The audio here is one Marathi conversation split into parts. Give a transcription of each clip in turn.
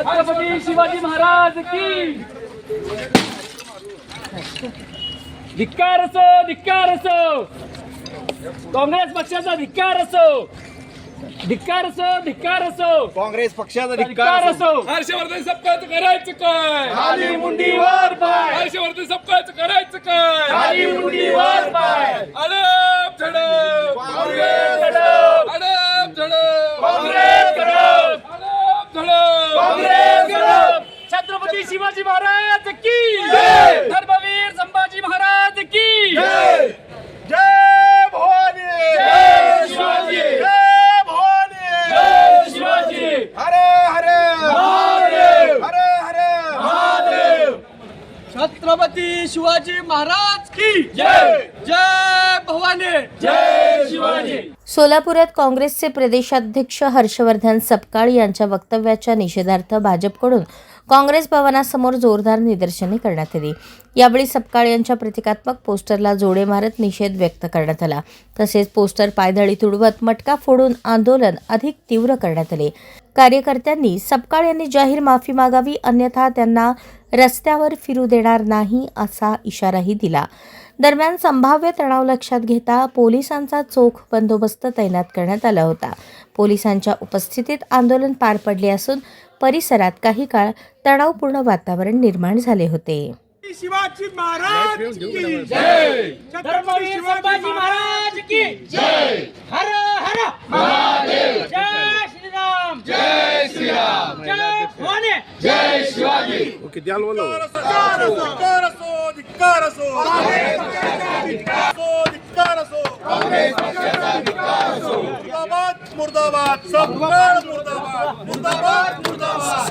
छत्रपती शिवाजी महाराज की? धिक्कार असो धिक्कार असो. काँग्रेस पक्षाचा धिक्कार असो. धिक्कार असो धिक्कार असो. काँग्रेस पक्षाचा धिक्कार असो. हर्षवर्धन सपकाळचं करायचं काय? खाली मुंडी वर पाय. हर्षवर्धन सपकाळचं करायचं काय? खाली मुंडी वर पाय अडप झडप काँग्रेस लढव. अडप झडप काँग्रेस लढव. अडप झडप काँग्रेस लढव. छत्रपती शिवाजी महाराज की जय. धर्मवीर संभाजी महाराज की जय जय भवानी जय शिवाजी. जय भवानी जय शिवाजी हरे हरे महादेव. हरे हरे महादेव छत्रपती शिवाजी महाराज की जय! जय भवानी! जय शिवाजी! सोलापुरात काँग्रेसचे प्रदेशाध्यक्ष हर्षवर्धन सपकाळ यांच्या वक्तव्याच्या निषेधार्थ भाजपकडून काँग्रेस भवनासमोर जोरदार निदर्शने करण्यात आली. यावेळी सपकाळ यांच्या प्रतिकात्मक पोस्टरला जोडे मारत निषेध व्यक्त करण्यात आला. तसेच पोस्टर पायदळी तुडवत मटका फोडून आंदोलन अधिक तीव्र करण्यात आले. कार्यकर्त्यांनी सपकाळ यांनी जाहीर माफी मागावी अन्यथा त्यांना रस्त्यावर फिरू देणार नाही असा इशाराही दिला. दरम्यान संभाव्य तणाव लक्षात घेता पोलिसांचा चोख बंदोबस्त तैनात करण्यात आला होता. पोलिसांच्या उपस्थितीत आंदोलन पार पडले असून परिसरात काही काळ तणावपूर्ण वातावरण निर्माण झाले होते. शिवाजी महाराज की महाराज की जय. हर हर महादेव. जय. धिक्कार असो धिक्कार असो काँग्रेस पक्षाचा धिक्कार असो मुर्दाबाद मुर्दाबाद सबकार मुर्दाबाद मुर्दाबाद मुर्दाबाद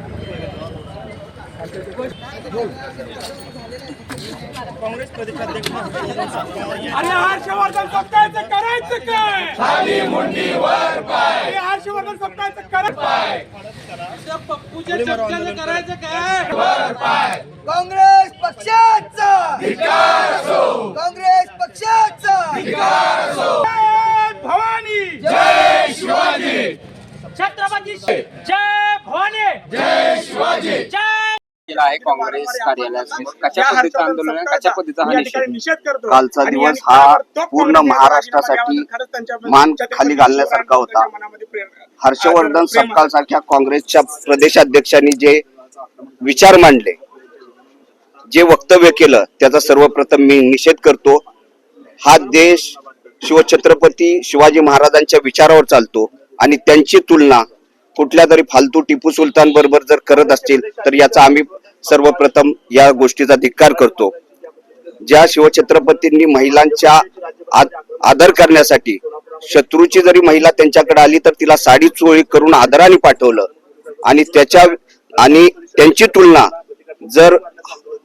वर पाय अरे हर्षवर्धन सकाळचं करायचं काय? खाली मुंडी वर पाय. अरे हर्षवर्धन सकाळचं करायचं पप्पूच्या चपट्याचं करायचं काय? काँग्रेस पक्षाचा. काँग्रेस पक्षाचा भवानी जय शिवाजी छत्रपती जय भवानी जय शिवाजी जय केला आहे काँग्रेस कार्यालयात कशा पद्धतीचं आंदोलन आहे कशा पद्धतीचा हा या निषेध ठिकाणी निषेध करतो कालचा दिवस हा पूर्ण महाराष्ट्रासाठी मान खाली घालण्यासारखा होता. हर्षवर्धन. सपकाळ सारख्या काँग्रेसच्या प्रदेशाध्यक्षांनी जे विचार मांडले जे वक्तव्य केलं त्याचा सर्वप्रथम मी निषेध करतो हा देश शिवछत्रपती शिवाजी महाराजांच्या विचारावर चालतो आणि त्यांची तुलना कुठल्या तरी फालतू टिपू सुलतान बरोबर जर करत असतील तर याचा आम्ही सर्वप्रथम या गोष्टीचा धिक्कार करतो. ज्या शिवछत्रपतींनी महिलांच्या आदर करण्यासाठी शत्रूची जरी महिला त्यांच्याकडे आली तर तिला साडी चोळी करून आदराने पाठवलं. आणि त्याच्या आणि त्यांची तुलना जर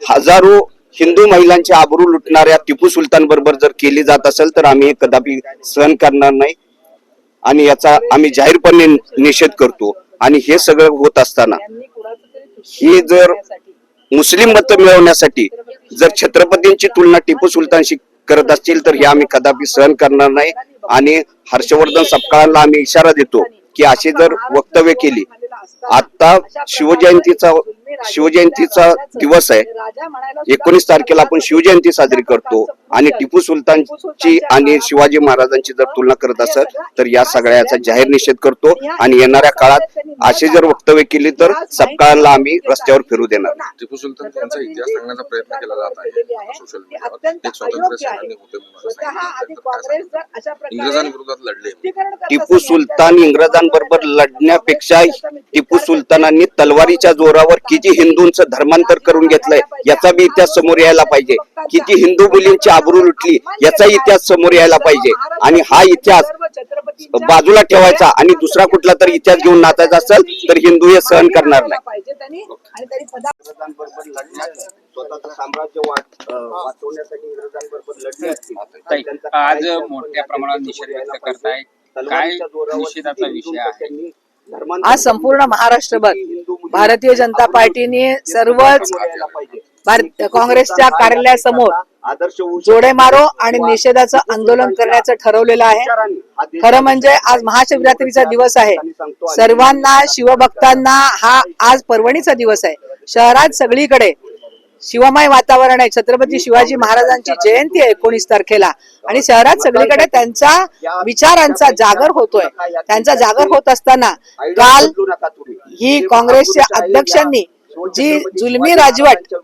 हजारो हिंदू महिलांच्या आबरू लुटणाऱ्या टिपू सुलतान बरोबर जर केली जात असेल तर आम्ही हे कदापि सहन करणार नाही. आणि याचा आम्ही जाहीरपणे निषेध करतो. आणि हे सगळं होत असताना ही जर मुस्लिम मत मिळवण्यासाठी जर छत्रपतींची तुलना टिपू सुलतानशी करत असतील तर हे आम्ही कदापि सहन करणार नाही. आणि हर्षवर्धन सपकाळांना आम्ही इशारा देतो की अशी जर वक्तव्य केली आता शिवजयंतीचा शिवजयंतीचा दिवस आहे एकोणीस तारखेला आपण शिवजयंती साजरी करतो आणि टिपू सुलतानची आणि शिवाजी महाराजांची जर तुलना करत असेल तर या सगळ्याचा जाहीर निषेध करतो आणि येणाऱ्या काळात अशी जर वक्तव्य केली तर सपकाळाला आम्ही रस्त्यावर फिरू देणार. टिपू सुलतान यांचा इतिहास सांगण्याचा प्रयत्न केला जात आहे सोशल मीडियावर असं? इंग्रजांविरोधात लढले टिपू सुलतान इंग्रजांबरोबर लढण्यापेक्षा टिपू सुलतानांनी तलवारीच्या जोरावर किती हिंदूंचं धर्मांतर करून घेतलंय याचा बी इतिहास समोर यायला पाहिजे. किती हिंदू मुलींची आबरू लुटली याचा इतिहास समोर यायला पाहिजे. आणि हा इतिहास बाजूला ठेवायचा आणि दुसरा कुठला तरी इतिहास घेऊन नाचायचा असेल तर हिंदू हे सहन करणार नाही. स्वतःचं साम्राज्य वाचवण्यासाठी इंग्रजांबरोबर लढले असतील आज मोठ्या प्रमाणात निषेध व्यक्त करताय. काय निषेधाचा विषय आहे? आज संपूर्ण महाराष्ट्रभर भारतीय जनता पार्टीने सर्वच काँग्रेसच्या कार्यालयासमोर आदर्श जोडे मारो आणि निषेधाचं आंदोलन करण्याचं ठरवलेलं आहे. खरं म्हणजे आज महाशिवरात्रीचा दिवस आहे. सर्वांना शिवभक्तांना हा आज पर्वणीचा दिवस आहे. शहरात सगळीकडे शिवमय वातावरण आहे. छत्रपती शिवाजी महाराजांची जयंती आहे एकोणीस तारखेला. आणि शहरात सगळीकडे त्यांचा विचारांचा जागर होतोय. त्यांचा जागर होत असताना काल ही काँग्रेसच्या अध्यक्षांनी जी जुलमी राजवट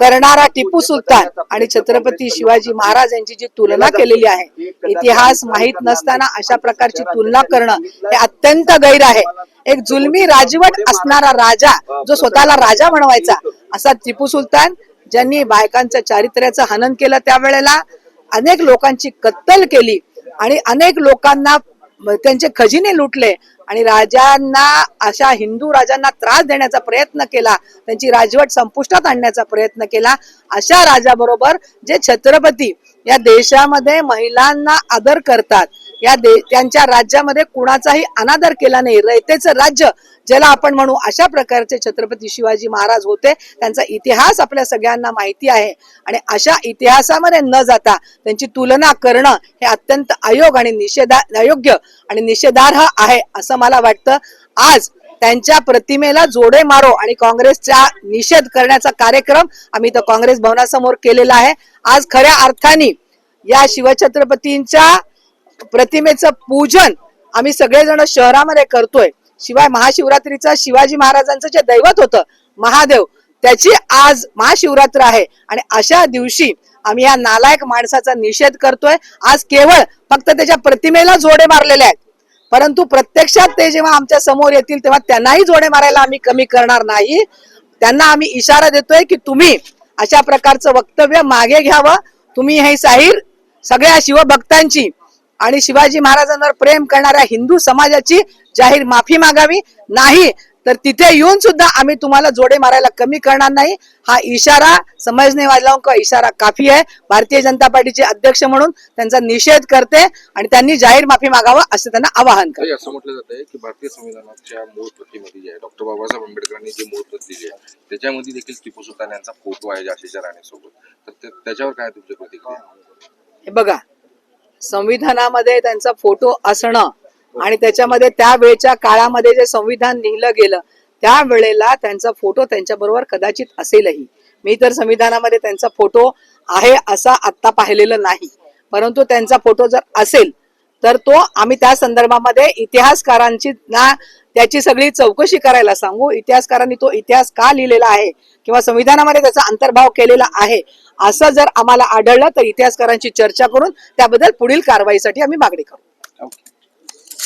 करणारा टिपू सुलतान आणि छत्रपती शिवाजी महाराज यांची जी तुलना केलेली आहे इतिहास माहीत नसताना अशा प्रकारची तुलना करणं हे अत्यंत गैर आहे. एक जुलमी राजवट असणारा राजा जो स्वतःला राजा बनवायचा असा टिपू सुलतान ज्यांनी बायकांच्या चारित्र्याचं हनन केलं त्यावेळेला अनेक लोकांची कत्तल केली आणि अनेक लोकांना त्यांचे खजिने लुटले आणि राजांना अशा हिंदू राजांना त्रास देण्याचा प्रयत्न केला त्यांची राजवट संपुष्टात आणण्याचा प्रयत्न केला. अशा राजाबरोबर जे छत्रपती या देशामध्ये महिलांना आदर करतात या दे त्यांच्या राज्यामध्ये कुणाचाही अनादर केला नाही. रयतेचं राज्य ज्याला आपण म्हणू अशा प्रकारचे छत्रपती शिवाजी महाराज होते त्यांचा इतिहास आपल्या सगळ्यांना माहिती आहे. आणि अशा इतिहासामध्ये न जाता त्यांची तुलना करणं हे अत्यंत अयोग आणि निषेधा अयोग्य आणि निषेधार्ह आहे असं मला वाटतं. आज त्यांच्या प्रतिमेला जोडे मारो आणि काँग्रेसचा निषेध करण्याचा कार्यक्रम आम्ही तर काँग्रेस भवनासमोर केलेला आहे. आज खऱ्या अर्थाने या शिवछत्रपतींच्या प्रतिमेचं पूजन आम्ही सगळेजण शहरामध्ये करतोय. शिवाय महाशिवरात्रीचा शिवाजी महाराजांचं जे दैवत होतं महादेव त्याची आज महाशिवरात्र आहे. आणि अशा दिवशी आम्ही या नालायक माणसाचा निषेध करतोय. आज केवळ फक्त त्याच्या प्रतिमेला जोडे मारलेले आहेत. परंतु प्रत्यक्षात ते जेव्हा आमच्यासमोर येतील तेव्हा त्यांनाही जोडे मारायला आम्ही कमी करणार नाही. त्यांना आम्ही इशारा देतोय की तुम्ही अशा प्रकारचं वक्तव्य मागे घ्यावं. तुम्ही हे साहिर सगळ्या शिवभक्तांची आणि शिवाजी महाराजांवर प्रेम करणाऱ्या हिंदू समाजाची जाहीर माफी मागावी. नाही तर तिथे येऊन सुद्धा आम्ही तुम्हाला जोडे मारायला कमी करणार नाही. हा इशारा समजने वाजलाओं का इशारा काफी आहे. भारतीय जनता पार्टीचे अध्यक्ष म्हणून त्यांचा निषेध करते आणि त्यांनी जाहीर माफी मागावं असं त्यांना आवाहन करते. असं म्हटलं जात आहे की भारतीय संविधानाच्या मूळ प्रतीमध्ये जे आहे डॉक्टर बाबासाहेब आंबेडकरांनी जी मूळ प्रत दिली आहे त्याच्यामध्ये देखील टिपू सुलतान यांचा फोटो आहे झाशीच्या राणीसोबत. तर त्याच्यावर काय तुमची प्रतिक्रिया? हे बघा संविधानामध्ये त्यांचा फोटो असणं आणि त्याच्यामध्ये त्या वेळच्या काळामध्ये जे संविधान लिहिलं गेलं त्या वेळेला त्यांचा फोटो त्यांच्या बरोबर कदाचित असेलही. मी तर संविधानामध्ये त्यांचा फोटो आहे असा आत्ता पाहिलेलं नाही. परंतु त्यांचा फोटो जर असेल तर तो आम्ही त्या संदर्भामध्ये इतिहासकारांची ना त्याची सगळी चौकशी करायला सांगू. इतिहासकारांनी तो इतिहास का लिहिलेला आहे? किंवा संविधानामध्ये त्याचा अंतर्भाव केलेला आहे? असं जर आम्हाला आढळलं तर इतिहासकारांची चर्चा करून त्याबद्दल पुढील कारवाईसाठी आम्ही मागणी करू. Okay.